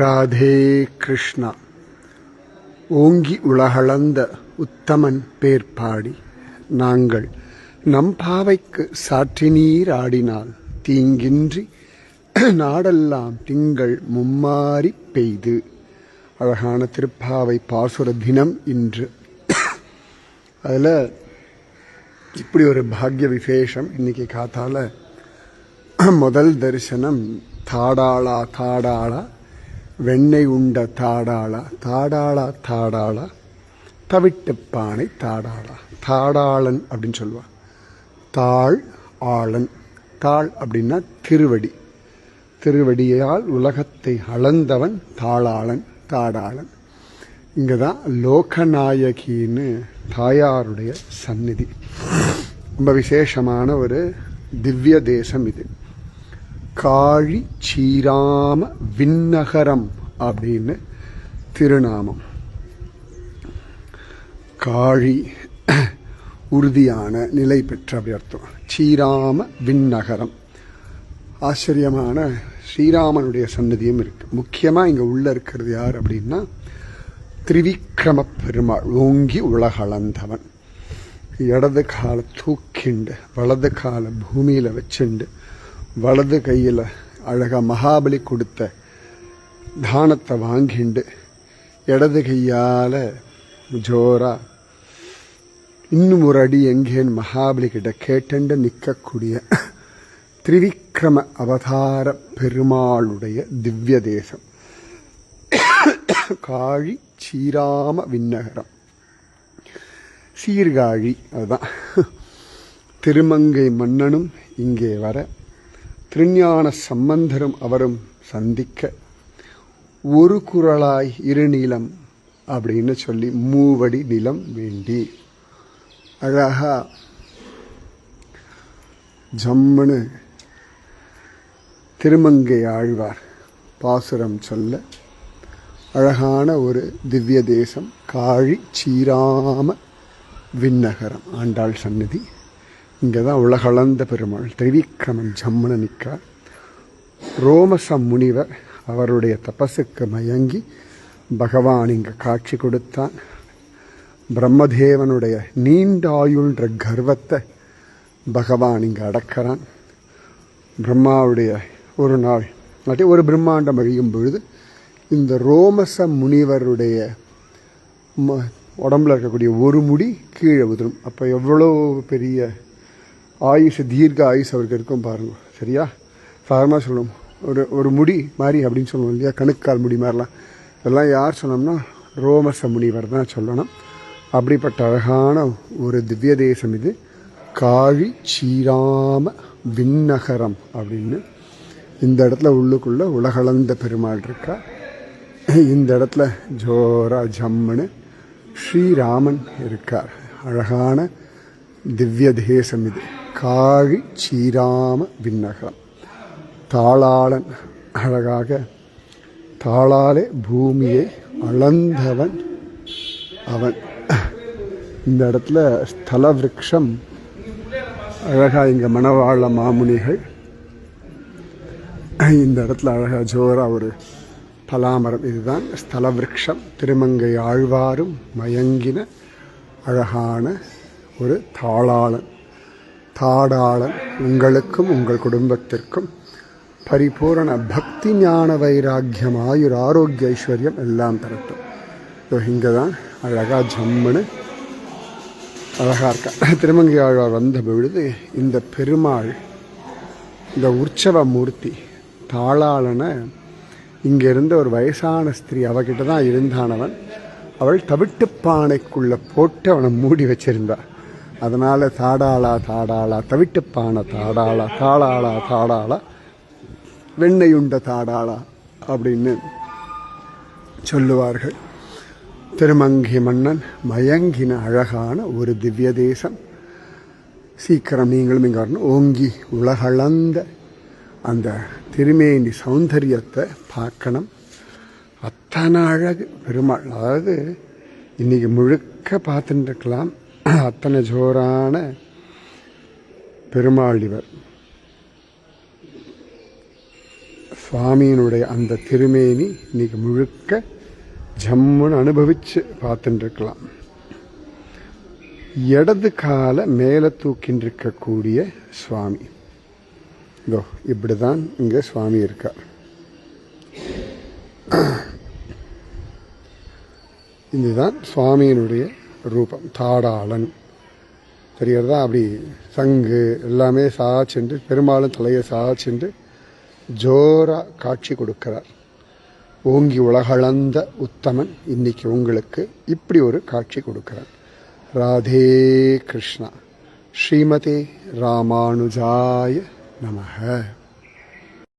ராதே கிருஷ்ணா. ஓங்கி உலகளந்த உத்தமன் பேர் பாடி நாங்கள் நம் பாவைக்கு சாற்றினீர் ஆடினால் தீங்கின்றி நாடெல்லாம் திங்கள் மும்மாறி பெய்து. அழகான திருப்பாவை பாசுர தினம் இன்று. அதில் இப்படி ஒரு பாக்ய விசேஷம் இன்னைக்கு காத்தால முதல் தரிசனம் தாடாளா தாடாளா வெண்ணெய் உண்ட தாடாளா தாடாளா தாடாளா தவிட்டுப்பானை தாடாளா. தாடாளன் அப்படின்னு சொல்லுவான் தாழ் ஆளன். தாள் அப்படின்னா திருவடி. திருவடியால் உலகத்தை அளந்தவன் தாளாளன் தாடாளன். இங்கே தான் லோகநாயகின்னு தாயாருடைய சந்நிதி. ரொம்ப விசேஷமான ஒரு திவ்ய தேசம் இது. காழி சீராம விண்ணகரம் அப்படின்னு திருநாமம். காழி உறுதியான நிலை பெற்ற அப்படி அர்த்தம். சீராம விண்ணகரம். ஆச்சரியமான ஸ்ரீராமனுடைய சன்னதியும் இருக்கு. முக்கியமாக இங்கே உள்ள இருக்கிறது யார் அப்படின்னா திரிவிக்ரம பெருமாள் ஓங்கி உலகளந்தவன். இடது காலை தூக்கிண்டு வலது காலை பூமியில் வச்சுண்டு வலது கையில் அழகாக மகாபலி கொடுத்த தானத்தை வாங்கிண்டு இடது கையால் ஜோரா இன்னும் ஒரு அடி எங்கேன்னு மகாபலி கிட்ட கேட்டுண்டு நிற்கக்கூடிய திரிவிக்ரம அவதார பெருமாளுடைய திவ்ய தேசம். காழி சீராம விண்ணகரம். சீர்காழி அதுதான். திருமங்கை மன்னனும் இங்கே வர திருஞான சம்பந்தரும் அவரும் சந்திக்க ஒரு குரலாய் இருநிலம் அப்படின்னு சொல்லி மூவடி நிலம் வேண்டி. அழகா ஜம்முன்னு திருமங்கை ஆழ்வார் பாசுரம் சொல்ல அழகான ஒரு திவ்ய தேசம் காழி சீராம விண்ணகரம் ஆண்டாள் சந்நிதி. இங்கே தான் உலகளந்த பெருமாள் திரிவிக்ரமன் ஜம்முன நிற்கார் ரோமச முனிவர் அவருடைய தபசுக்கு மயங்கி பகவான் இங்கே காட்சி கொடுத்தான். பிரம்மதேவனுடைய நீண்ட ஆயுள்ன்ற கர்வத்தை பகவான் இங்கே அடக்கிறான். பிரம்மாவுடைய ஒரு நாள் இல்லாட்டி ஒரு பிரம்மாண்டம் அழியும் பொழுது இந்த ரோமச முனிவருடைய ம- உடம்புல இருக்கக்கூடிய ஒரு முடி கீழே உதிரும். அப்போ எவ்வளோ பெரிய ஆயுஷ் தீர்க்க ஆயுஷ் அவருக்கு இருக்கும் பாருங்கள் சரியா? சாதாரணமாக சொல்லணும். ஒரு ஒரு முடி மாதிரி அப்படின்னு சொல்லுவோம் இல்லையா? கணுக்கால் முடி மாதிரிலாம். இதெல்லாம் யார் சொன்னோம்னா ரோமச முனிவர் தான் சொல்லணும். அப்படிப்பட்ட அழகான ஒரு திவ்ய தேசம் இது. காழி சீராம விண்ணகரம் அப்படின்னு இந்த இடத்துல உள்ளுக்குள்ளே உலகளந்த பெருமாள் இருக்கா. இந்த இடத்துல ஜோரா ஜம்முன்னு ஸ்ரீராமன் இருக்கார். அழகான திவ்ய தேசம் இது. காழி சீராம விண்ணகம். தாளாளன் அழகாக தாளாலே பூமியை அளந்தவன் அவன். இந்த இடத்துல ஸ்தல விரக்ஷம் அழகா இங்கே மணவாழ மாமுனிகள். இந்த இடத்துல அழகா ஜோராக ஒரு பலாமரம். இதுதான் ஸ்தல விரக்ஷம் திருமங்கை ஆழ்வாரும் மயங்கின அழகான ஒரு தாளாளன். தாடாளன் உங்களுக்கும் உங்கள் குடும்பத்திற்கும் பரிபூரண பக்தி ஞான வைராக்கியம் ஆயுர் ஆரோக்கிய ஐஸ்வர்யம் எல்லாம் தரட்டும். ஸோ இங்கே தான் அழகா ஜம்முன்னு அழகாக இருக்கா. திருமங்கை ஆழ்வார் வந்த பொழுது இந்த பெருமாள் இந்த உற்சவ மூர்த்தி தாளாளனை இங்கே இருந்த ஒரு வயசான ஸ்திரீ அவகிட்ட தான் இருந்தானவன். அவள் தவிட்டு பானைக்குள்ளே போட்டு அவனை மூடி வச்சிருந்தாள் அதனால் தாடாளா தாடாளா தவிட்டுப்பான தாடாளா தாடாளா தாளாளா தாடாளா வெண்ணையுண்ட தாடாளா அப்படின்னு சொல்லுவார்கள். திருமங்கி மன்னன் மயங்கின அழகான ஒரு திவ்ய தேசம். சீக்கிரம் நீங்களும் இங்கே வரணும். ஓங்கி உலகளந்த அந்த திருமேனி சௌந்தரியத்தை பார்க்கணும். அத்தனை அழகு பெருமாள். அதாவது இன்னைக்கு முழுக்க பார்த்துட்டு இருக்கலாம். அத்தனை ஜோரான பெருமாள் இவர் சுவாமியினுடைய அந்த திருமேனி இன்னைக்கு முழுக்க ஜம்முன்னு அனுபவிச்சு பார்த்துட்டுருக்கலாம். இடது காலை மேலே தூக்கின்றிருக்கக்கூடிய சுவாமி. இதோ இப்படிதான் இங்கே சுவாமி இருக்கார். இதுதான் சுவாமியினுடைய ரூபம். தாடாளன். தெரிகிறதா? அப்படி சங்கு எல்லாமே சாய்ச்சிண்டு பெரும்பாலும் தலையை சாய்ச்சிண்டு ஜோராக காட்சி கொடுக்கிறார். ஓங்கி உலகளந்த உத்தமன் இன்னைக்கு உங்களுக்கு இப்படி ஒரு காட்சி கொடுக்கிறார். ராதே கிருஷ்ணா. ஸ்ரீமதே ராமானுஜாய நமக.